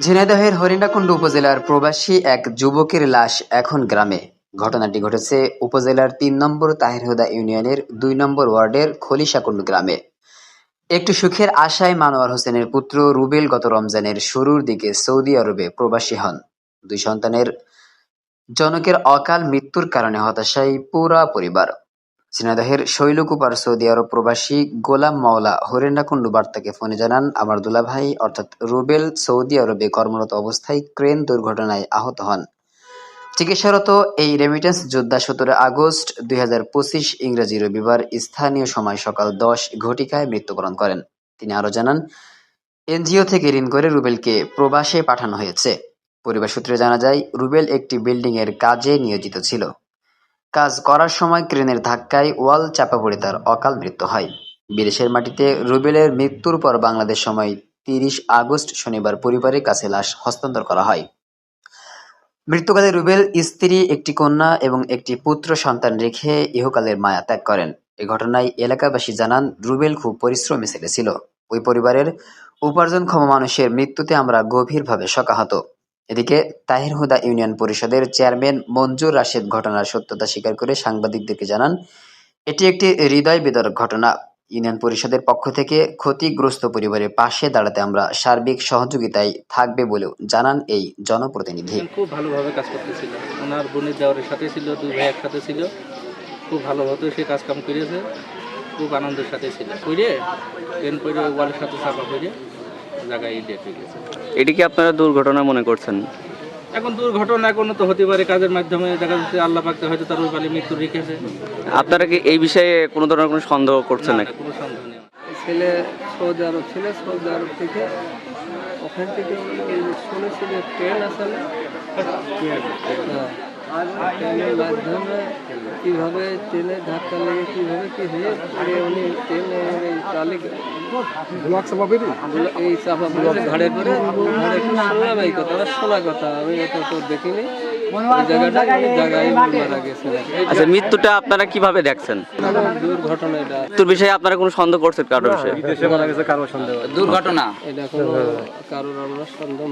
ঝিনাইদহের হরিণাকুণ্ড উপজেলার প্রবাসী এক যুবকের লাশ এখন গ্রামে। ঘটনাটি ঘটেছে উপজেলার তিন নম্বর তাহিরহুদা ইউনিয়নের দুই নম্বর ওয়ার্ডের খলিশাকুণ্ড গ্রামে। একটু সুখের আশায় মানোয়ার হোসেনের পুত্র রুবেল গত রমজানের শুরুর দিকে সৌদি আরবে প্রবাসী হন। দুই সন্তানের জনকের অকাল মৃত্যুর কারণে হতাশায় পুরা পরিবার। ঝিনাইদহের শৈলকুপার সৌদি আরব প্রবাসী গোলাম মাওলা হরিণাকুণ্ড বার্তাকে ফোনে জানান, আমার দুলাভাই, অর্থাৎ রুবেল, সৌদি আরবে কর্মরত অবস্থায় ক্রেন দুর্ঘটনায় আহত হন। চিকিৎসারত এই রেমিটেন্স যোদ্ধা সতেরো আগস্ট দুই হাজার পঁচিশ ইংরেজি রবিবার স্থানীয় সময় সকাল দশ ঘটিকায় মৃত্যুবরণ করেন। তিনি আরও জানান, এনজিও থেকে ঋণ করে রুবেলকে প্রবাসে পাঠানো হয়েছে। পরিবার সূত্রে জানা যায়, রুবেল একটি বিল্ডিং এর কাজে নিয়োজিত ছিল। কাজ করার সময় ক্রেনের ধাক্কায় ওয়াল চাপা পড়ে তার অকাল মৃত্যু হয়। বিদেশের মাটিতে রুবেলের মৃত্যুর পর বাংলাদেশ সময় তিরিশ আগস্ট শনিবার পরিবারের কাছে লাশ হস্তান্তর করা হয়। মৃত্যুকালে রুবেল স্ত্রী, একটি কন্যা এবং একটি পুত্র সন্তান রেখে ইহকালের মায়া ত্যাগ করেন। এ ঘটনায় এলাকাবাসী জানান, রুবেল খুব পরিশ্রমী ছেলে ছিল। ওই পরিবারের উপার্জনক্ষম মানুষের মৃত্যুতে আমরা গভীরভাবে শোকাহত। এদিকে তাহির হুদা ইউনিয়ন পরিষদের চেয়ারম্যান মঞ্জুর রাশেদ ঘটনার সত্যতা স্বীকার করে সাংবাদিকদেরকে জানান, এটি একটি হৃদয় বিদারক ঘটনা। ইউনিয়ন পরিষদের পক্ষ থেকে ক্ষতিগ্রস্ত পরিবারের পাশে দাঁড়াতে আমরা সার্বিক সহযোগিতায় থাকবে বলেও জানান এই জনপ্রতিনিধি। খুব ভালোভাবে কাজ করতেছিল। ওনার বোনের দেওয়ারের সাথে ছিল, দুই ভাই একসাথে ছিল। খুব ভালোভাবে সে কাজ কাম করেছে খুব আনন্দের সাথে ছিল। করে ওয়ালের সাথে চাপা করে জায়গায় ডেট গেছে। এটি কি আপনারা দুর্ঘটনা মনে করছেন? এখন দুর্ঘটনা কোনো তো হতে পারে কাজের মাধ্যমে দেখা যাচ্ছে আল্লাহ পাকতে হয়তো তার ওই পালে মৃত্যু রেখেছে। আপনারা কি এই বিষয়ে কোনো ধরনের কোনো সন্দেহ করছেন না, নাকি? কোনো সন্দেহ নেই ছেলে সৌদি আরব ছিল সৌদি আরব থেকে ওখান থেকে শুনেছি যে ট্রেন আছে ট্রেনের মাধ্যমে কীভাবে ধাক্কা লেগে কীভাবে কী হয়ে উনি চালে ব্লক এই চাপা ব্লক ঘাড়ে করে ঘাড়ে শুনলাম এই কথা শোনা কথা আমি এটা তো দেখিনি। আচ্ছা মৃত্যুটা আপনারা কীভাবে দেখছেন? দুর্ঘটনা মৃত্যুর বিষয়ে আপনারা কোনো সন্দেহ করছেন কারোর বিষয়ে? এটা কোনো কারোর আমরা সন্দেহ